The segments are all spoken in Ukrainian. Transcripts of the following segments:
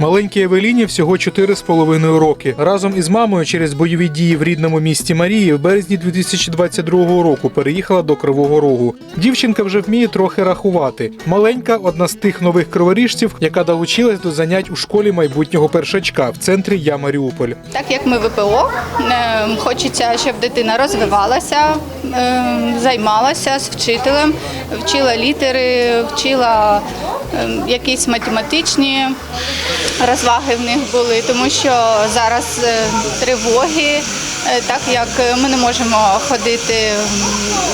Маленькій Евеліні всього 4,5 роки. Разом із мамою через бойові дії в рідному місті Марії в березні 2022 року переїхала до Кривого Рогу. Дівчинка вже вміє трохи рахувати. Маленька одна з тих нових криворіжців, яка долучилась до занять у школі майбутнього першачка в центрі Я Маріуполь. Так як ми ВПО, е, хочеться, щоб дитина розвивалася, займалася з вчителем, вчила літери, вчила е, якісь математичні розваги в них були, тому що зараз е, тривоги, так як ми не можемо ходити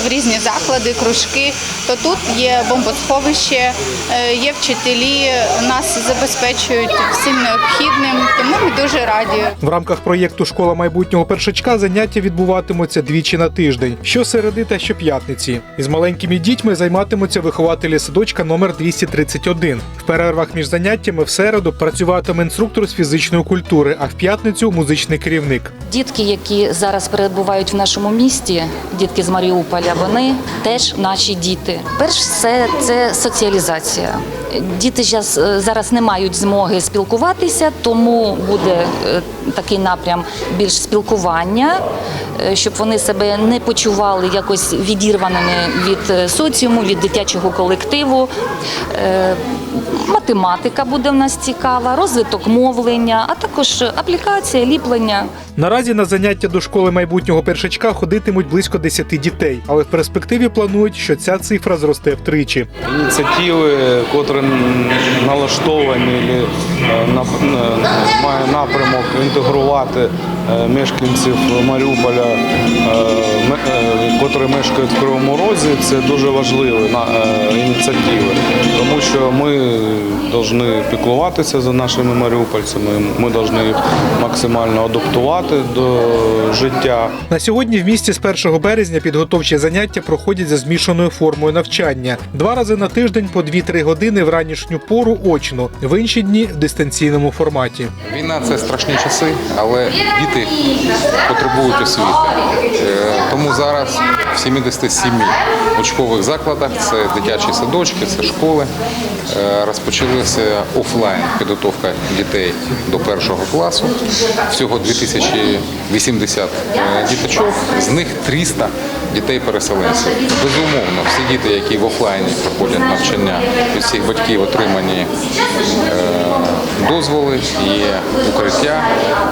в різні заклади, кружки, то тут є бомбосховище, е, є вчителі, нас забезпечують всім необхідним, тому ми дуже раді. В рамках проєкту Школа майбутнього першачка заняття відбуватимуться двічі на тиждень, щосереди та щоп'ятниці. Із маленькими дітьми займатимуться вихователі садочка номер 231. В перервах між заняттями в середу працюватиме інструктор з фізичної культури, а в п'ятницю музичний керівник. Дітки, які зараз перебувають в нашому місті, дітки з Маріуполя, вони теж наші діти. Перш все це соціалізація. Діти е, зараз не мають змоги спілкуватися, тому буде е, такий напрям більш спілкування, е, щоб вони себе не почували якось відірваними від е, соціуму, від дитячого колективу. Е, Математика буде в нас цікава, розвиток мовлення, а також аплікація, ліплення. Наразі на заняття до школи майбутнього першачка ходитимуть близько 10 дітей, але в перспективі планують, що ця цифра зросте втричі. ініціативи, котрі налаштовані має напрямок інтегрувати е, мешканців Маріуполя, е, е, котрі мешкають в Кривому Розі, це дуже важливі ініціативи, що ми повинні піклуватися за нашими маріупольцями, ми повинні їх максимально адаптувати до життя. На сьогодні в місті з 1 березня підготовчі заняття проходять за змішаною формою навчання. Два рази на тиждень по 2-3 години в ранішню пору очно, в інші дні в дистанційному форматі. Війна це страшні часи, але діти потребують освіти. Е, Тому зараз в 77 учбових закладах це дитячі садочки, це школи. Е, Розпочалася офлайн підготовка дітей до першого класу. Всього 2080 е, діточок, з них 300 дітей-переселенців. Безумовно, всі діти, які в офлайні проходять навчання, від всіх батьків отримані е, дозволи, є укриття,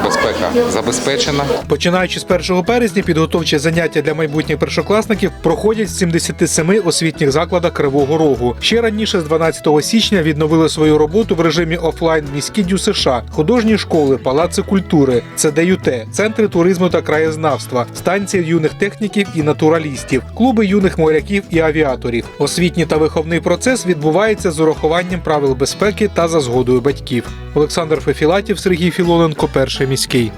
безпека забезпечена. Починаючи з 1 березня, підготовчі заняття для майбутніх першокласників проходять в 77 освітніх закладах Кривого Рогу. Ще раніше, з 12 січня, відновили свою роботу в режимі офлайн міські дю США, художні школи, палаци культури, ЦДЮТ, центри туризму та краєзнавства, станції юних техніків і натуралістів, клуби юних моряків і авіаторів. Освітній та виховний процес відбувається з урахуванням правил безпеки та за згодою батьків. Олександр Фефілатів, Сергій Філоненко, перший міський.